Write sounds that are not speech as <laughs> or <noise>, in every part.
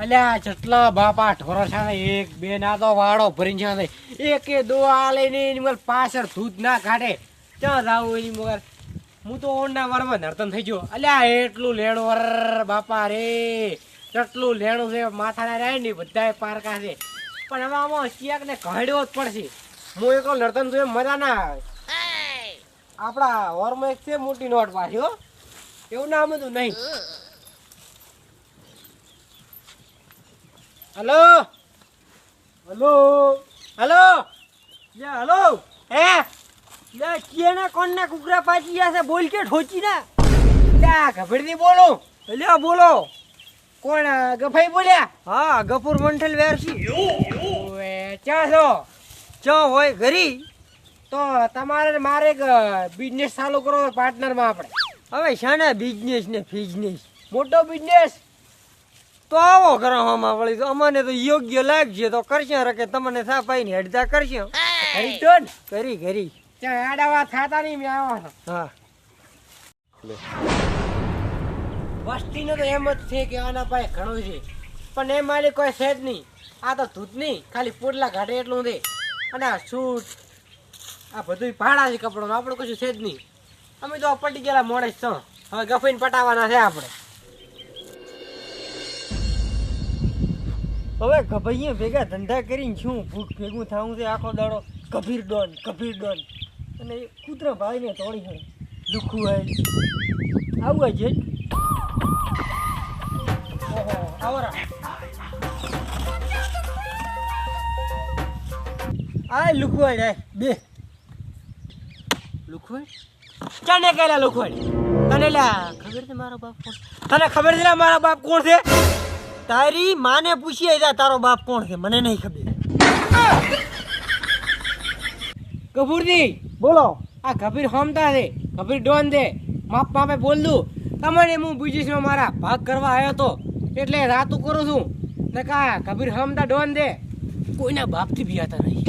અલ્યા જેટલા બાપા ઢોરો છે એક, બે ના તો વાળો ભરીને છે ને એક દો આ લઈને એની મગર પાછળ દૂધ ના કાઢે. ક્યાં જાવું એની મગર હું તો ઓંડા વારમાં નર્તન થઈ ગયો. અલ્યા, એટલું લેણું વર બાપા રે. કેટલું લેણું છે, માથાના રહે બધાય પારકા છે. પણ હવે આમાં ક્યાંક ને ઘડ્યો જ પડશે. હું એકલો નર્તન થયું મજા ના આવે આપણા ઓરમાં એક છે, મોટી નોટ પાછી હો. એવું ના બધું નહીં. Hello? Hello? Hello? Ya hello? હે? યા કિયાના કોણના કુકરા પાછી ગયા છે? બોલ કે ઠોચી ના? લ્યા ગભડતી બોલું. અલ્યા બોલો. કોણ ગફાઈ બોલ્યા? હા ગફુર મંઠલ વેરસી ઓએ ચા છો? ચા હોય ઘરી? તો તમારે મારે બિઝનેસ ચાલુ કરો પાર્ટનરમાં આપણે. હવે શાના બિઝનેસ ને ફિઝનેસ? મોટો બિઝનેસ તો આવો કરવામાં વળી તો અમને તો યોગ્ય લાગશે. તો કરશે રકે તમને થા પાઈને હેડતા કરશે. કરી ને. કરી કરી ત્યાં આડાવા થાતા નહીં મેં આવવાનો હા. વસ્તીનો તો એમ જ છે કે આના પાસે ઘણું છે. પણ એ મારી કોઈ છે જ નહીં. આ તો ધૂત નહીં. ખાલી પોટલા ઘાટે એટલું દે અને આ સૂટ આ બધું ભાડા છે કપડાનું. આપણું કશું છે જ નહીં. અમે તો પટી ગયેલા મોડે જ છો. હવે ગફીને પટાવવાના છે આપણે. હવે ગભૈયા ભેગા ધંધા કરીને શું ભૂખ ભેગું થવું છે? આખો દાડો કભીર ડોન કભીર ડોન. અને એ કૂતરા ભાઈને તોડી હોય દુખું હોય. આવું છે? ઓહો આવરા. આ લુખવાડ આય બે. લુખવાડ ચાને કહેલા લુખવાડ તને લા ખબર છે મારો બાપ કોણ? તને ખબર છે મારા બાપ કોણ છે? તારી માને પૂછી જા તારો બાપ કોણ છે? મને નહીં ખબર. કપૂરજી બોલો. આ કબીર હોમતા છે કબીર ડોન છે. માપ માપે બોલ દઉં તમારે હું બીજીસમાં મારા ભાગ કરવા આવ્યો તો. એટલે રાતું કરું છું. ને કા કબીર હમતા ડોન દે કોઈના બાપથી બિયાતા નહીં.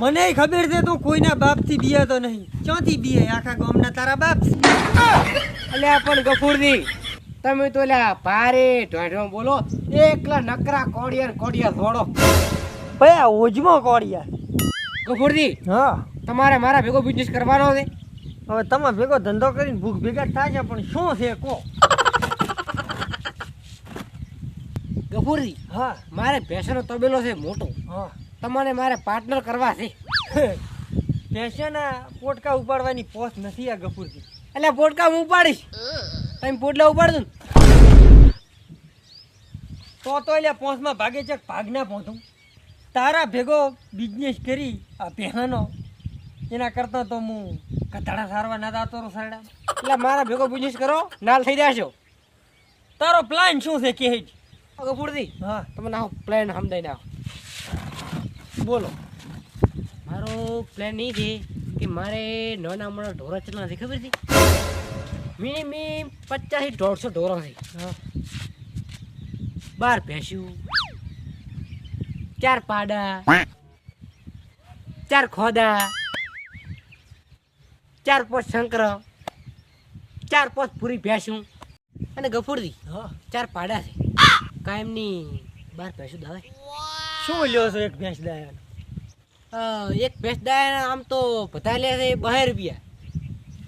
મને ખબર છે તું કોઈના બાપથી બિયાતો નહીં. ક્યાંથી બીએ આખા ગામના તારા બાપ. અલ્યા પણ ગફુરજી તમે તો લ્યા ભારે ઢોઢો બોલો. એકલા નકરા કોડિયા કોડિયા થોડો ભયા ઓજમો કોડિયા ગફુરજી હા. તમારે મારા ભેગો બિઝનેસ કરવાનો છે? હવે તમે ભેગો ધંધો કરીને ભૂખ ભેગા થાય છે પણ શું છે કો? ગફુરજી હા. મારે ભેંસનો તબેલો છે મોટો. હા. તમારે મારે પાર્ટનર કરવા છે. ભેંસના પોટકા ઉપાડવાની પોસ્ટ નથી આ ગફુરજી. એટલે પોટકા હું ઉપાડીશ. તમે પોટલા લેવું પડતું તો તો એટલે પોસમાં ભાગે છે ભાગ ના પહોંચું તારા ભેગો બિઝનેસ કરી આ પહેવાનો એના કરતાં તો હું કથાડા સારવા ના દાતો રો સાડા એટલે મારા ભેગો બિઝનેસ કરો નાલ થઈ જશો. તારો પ્લાન શું છે કે કપૂરથી હા. તમને ના પ્લાન સમજાઈ નાખો. બોલો. મારો પ્લાન એ છે કે મારે નાના મોટા ઢોરા કેટલા નથી ખબર છે? મિનિમમ પચાસથી દોઢસો ઢોરા છે. હા. બાર ભેંસ્યું. ચાર પાડા. ચાર ખોદા. ચાર પોચ શંકર. ચાર પોચ પૂરી ભેંસું અને ગફુરદી. હા. ચાર પાડા છે. કાયમની બાર ભેંસું દાવે શું લ્યો છો એક ભેંસ દાયા એક ભેંસ દાયા આમ તો બધા લે છે બહાર રૂપિયા.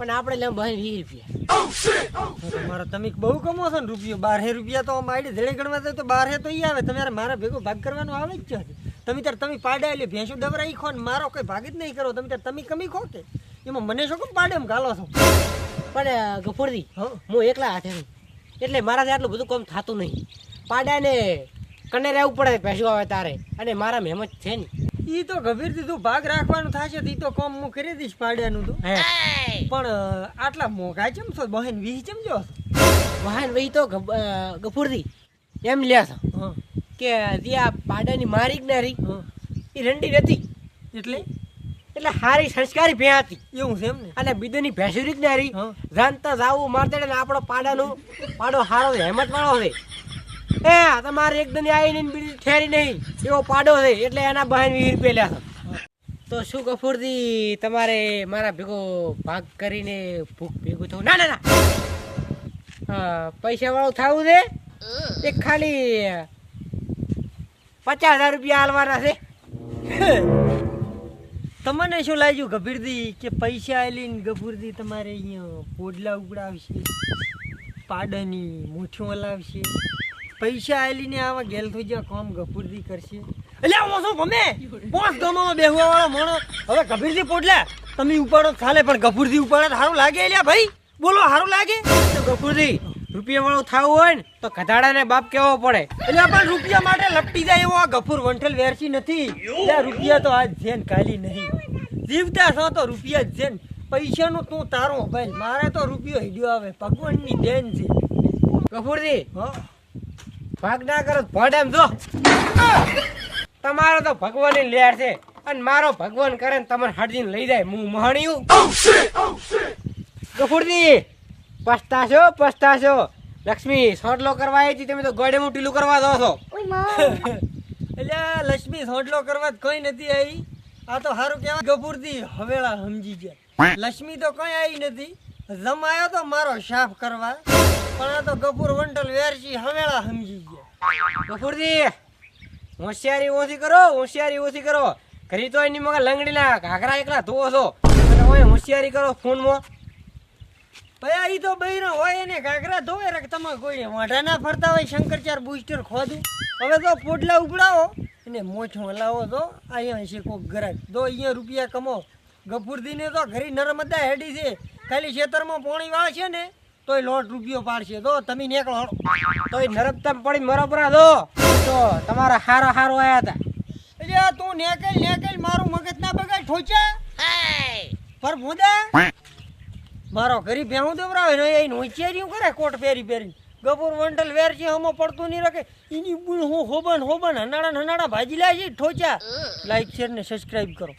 પણ આપણે લે ભાઈ વીસ રૂપિયા. તમારો તમે બહુ કમો છો ને રૂપિયો. બારહે રૂપિયા તો મારી ધડે ગણવા જાય તો બારહે તો ઈ આવે. તમારે મારા ભેગો ભાગ કરવાનો આવે જ છે તમે તાર તમે પાડ્યા એટલે ભેંસો ડબરાઈ ખો ને મારો કોઈ ભાગ જ નહીં કરો. તમે તાર તમે કમી ખો કે? એમાં મને શું કેમ પાડે એમ ગાલો છો? પણ ગફુરજી હું? એકલા હાથે એટલે મારાથી આટલું બધું કામ થતું નહીં. પાડાને કને રહેવું પડે ભેંસો આવે તારે. અને મારા મહેમત છે ને. ઈ તો ગભીરથી તું ભાગ રાખવાનું થશે તો ઈ તો કોમ હું કરી દઈશ પાડ્યાનું તો. હે. પણ આટલા મોઘા ચમ છો? બહેન વીસ ચમ જો વાહન વહી તો ગફુરથી એમ લ્યા છો. કે જે આ પાડાની મારી ના રહી એ રંડી નથી. એટલે? એટલે હારી સંસ્કારી ભેં હતી. એવું છે એમ ને? અને બીજુની ભેંસુરી જ ના રહી. જાણતા જાવું મારતે ને આપણો પાડાનો પાડો હારો છે હેમત વાળો છે. એ તમારે એકદમ આવીને બીજી ઠેરી નહીં એવો પાડો છે એટલે એના બહેન વીસ રૂપિયા લ્યા છે. તો શું કફૂરથી તમારે મારા ભેગો ભાગ કરીને ભૂખ ભેગું થવું. ના ના ના. પૈસા વાળું થવું છે. એક ખાલી પચાસ હજાર રૂપિયા આલવાના છે. તમને શું લાગ્યું ગભીરદી કે પૈસા લઈને ગભૂરદી તમારે અહીંયા પોડલા ઉગડાવશે પાડની મૂઠું હલાવશે? પૈસા આલીને આવા ગેલ થઈ જાય કામ ગભૂરદી કરશે? એટલે હું શું ગમે? પોસ ગમોમાં બેહવા વાળો મોણો. હવે ગભીરદી પોડલા તમે ઉપાડો ચાલે પણ ગભૂરદી ઉપાડો સારું લાગે એટલે ભાઈ. બોલો સારું લાગે? ગફુરજી રૂપિયા વાળું થવું હોય ને તો ગધાડાને બાપ કેવો પડે. એટલે પણ રૂપિયા માટે લપટી જાય એવો આ ગફુર વંઠલ વેરસી નથી. રૂપિયા તો આજ જેન કાલી નહીં. જીવતા છો તો રૂપિયા જેન. પૈસાનું તું તારો ભાઈ. મારે તો રૂપિયો હિડ્યો આવે. ભગવાનની દેન છે. ગફુરજી હા. ભાગ ના કરો ભડ એમ જો. તમારો તો ભગવાનની લેર છે. અને મારો ભગવાન કરે ને તમને હડજીને લઈ જાય. હું મહણિયું. ગફુરજી પસ્તાશો પસ્તાશો. લક્ષ્મી સોટલો કરવા આવી તમે તો ગોડે ટીલું કરવા દો છો. <laughs> એટલે લક્ષ્મી સોટલો કરવા કઈ નથી આવી આ તો સારું કહેવાય. ગફુરથી હવેળા સમજી ગયા. લક્ષ્મી તો કઈ આવી નથી. જમાયો તો મારો સાફ કરવા. પણ આ તો ગફુર વંટલ વેરસી હવેળા સમજી ગયા. ગફુરજી હોશિયારી ઓછી કરો હોશિયારી ઓછી કરો. ઘરી તો એની મગર લંગડીના ઘાઘરા એકલા ધોવો છો. હોશિયારી કરો ફોનમાં? ભાઈ, ઈ તો બૈરો હોય એને ઘાઘરા ધોવે રે તમે કોઈ વાંઢા ના ફરતા હોય શંકરચાર બુસ્ટર ખોદું. હવે તો પોટલા ઉપડાવો અને મોછો હલાવો તો અહીંયા છે કોક ગરાક તો અહીંયા રૂપિયા કમો ગફુરદીને તો ઘરી નર્મદા હેડી છે. ખાલી ખેતરમાં પોણી વાળશે ને, તોય લોટ રૂપિયો પાડશે. તો તમે નીકળો તોય નરમતા એ પડી મરોબરા દો તો તમારા હારો હારો આયા હતા. એટલે આ તું નેકલ નેકલ મારું મગજ ના બગાડ ઠોચે. પર ભૂંદા. મારો ઘરી ભેણું દેવરાવે ને એ હોચિયારીયું કરે કોટ પહેરી પહેરી ગપુર વંટલ વેર છે હમો પડતું નહીં રાખે. એની બુણ હું હોબન હોબન હનાડા હનાડા ભાજી લાય છે ઠોચા. લાઈક શેર ને સબસ્ક્રાઇબ કરો.